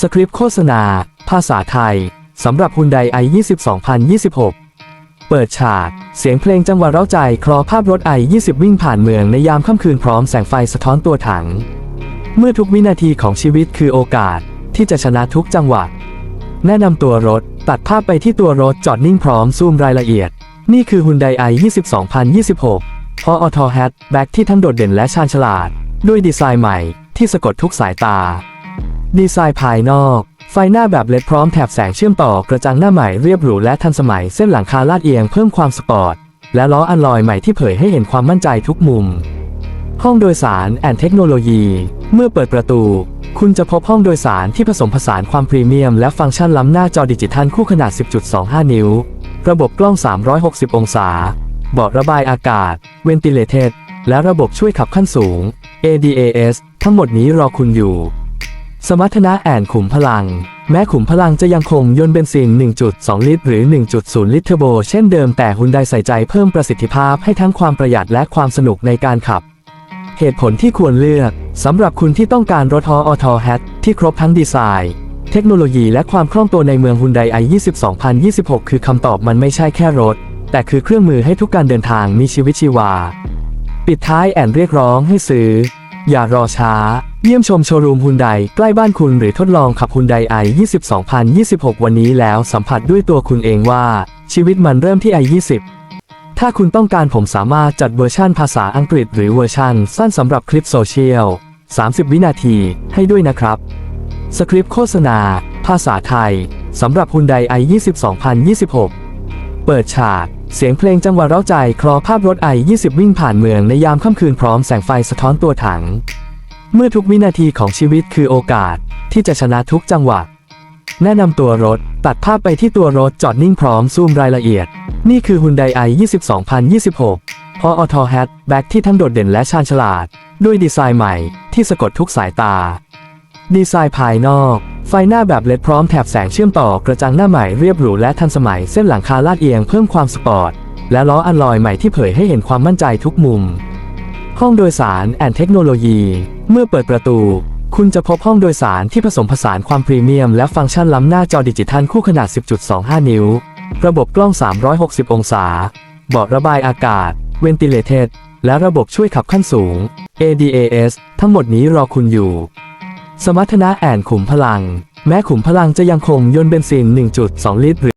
สคริปต์โฆษณา ภาษาไทย สำหรับฮุนไดไอ22,026 เปิดฉาก เสียงเพลงจังหวะเร้าใจ คลอภาพรถไอ20วิ่งผ่านเมืองในยามค่ำคืนพร้อมแสงไฟสะท้อนตัวถัง เมื่อทุกวินาทีของชีวิตคือโอกาสที่จะชนะทุกจังหวะ แนะนำตัวรถ ตัดภาพไปที่ตัวรถจอดนิ่งพร้อมซูมรายละเอียด นี่คือฮุนไดไอ20 2026เพออโตแฮทแบ็กที่ทั้งโดดเด่นและชาญฉลาด ด้วยดีไซน์ใหม่ที่สะกดทุกสายตา ดีไซน์ภายนอก ไฟหน้าแบบเลดพร้อมแถบแสงเชื่อมต่อกระจังหน้าใหม่เรียบหรูและทันสมัยเส้นหลังคาลาดเอียงเพิ่มความสปอร์ต และล้ออัลลอยใหม่ที่เผยให้เห็นความมั่นใจทุกมุม ห้องโดยสารแอนเทคโนโลยี เมื่อเปิดประตู คุณจะพบห้องโดยสารที่ผสมผสานความพรีเมียม และฟังก์ชันล้ำหน้าจอดิจิทัลคู่ขนาด 10.25 นิ้ว ระบบกล้อง 360 องศาเบาะระบายอากาศ Ventilated และระบบช่วยขับขั้นสูง ADAS ทั้งหมดนี้รอคุณอยู่ สมรรถนะแอนขุมพลัง แม้ขุมพลังจะยังคงยนต์เบนซิน 1.2 ลิตร หรือ 1.0 ลิตรเทอร์โบ เช่นเดิมแต่ฮุนไดใส่ใจเพิ่มประสิทธิภาพให้ทั้งความประหยัดและความสนุกในการขับ เหตุผลที่ควรเลือก สำหรับคุณที่ต้องการรถฮออทอแฮทที่ครบทั้งดีไซน์ เทคโนโลยีและความคล่องตัวในเมืองฮุนไดไอ20 2026คือคำตอบมันไม่ใช่แค่รถ แต่คือเครื่องมือให้ทุกการเดินทางมีชีวิตชีวา ปิดท้ายแอนเรียกร้องให้ซื้อ อย่ารอช้า เยี่ยมชมโชว์รูมฮุนไดใกล้บ้านคุณหรือทดลองขับฮุนไดไอ22,026 วันนี้แล้วสัมผัสด้วยตัวคุณเองว่า ชีวิตมันเริ่มที่ไอ20 ถ้าคุณต้องการผมสามารถจัดเวอร์ชั่นภาษาอังกฤษหรือเวอร์ชั่นสั้นสำหรับคลิปโซเชียล 30 วินาทีให้ด้วยนะครับ สคริปต์โฆษณา ภาษาไทยสำหรับฮุนไดไอ22,026 เปิดฉาก เสียงเพลงจังหวะเร้าใจคลอภาพรถไอ 20 วิ่งผ่านเมืองในยามค่ำคืนพร้อมแสงไฟสะท้อนตัวถัง เมื่อทุกวินาทีของชีวิตคือโอกาสที่จะชนะทุกจังหวะ แนะนำตัวรถ ตัดภาพไปที่ตัวรถจอดนิ่งพร้อมซูมรายละเอียด นี่คือฮุนไดไอ22 0 2 6 พออโตแฮทแบ็กที่ทั้งโดดเด่นและชาญฉลาด ด้วยดีไซน์ใหม่ที่สะกดทุกสายตา ดีไซน์ภายนอก ไฟหน้าแบบเลดพร้อมแถบแสงเชื่อมต่อกระจังหน้าใหม่เรียบหรูและทันสมัยเส้นหลังคาลาดเอียงเพิ่มความสปอร์ต และล้ออัลลอยใหม่ที่เผยให้เห็นความมั่นใจทุกมุม ห้องโดยสารแอนเทคโนโลยี เมื่อเปิดประตู คุณจะพบห้องโดยสารที่ผสมผสานความพรีเมียมและฟังก์ชันล้ำหน้าจอดิจิทัลคู่ขนาด 10.25 นิ้ว ระบบกล้อง 360 องศา เบาะระบายอากาศ Ventilated และระบบช่วยขับขั้นสูง ADAS ทั้งหมดนี้รอคุณอยู่ สมรรถนะแอนขุมพลัง แม้ขุมพลังจะยังคงยนต์เบนซิน 1.2 ลิตร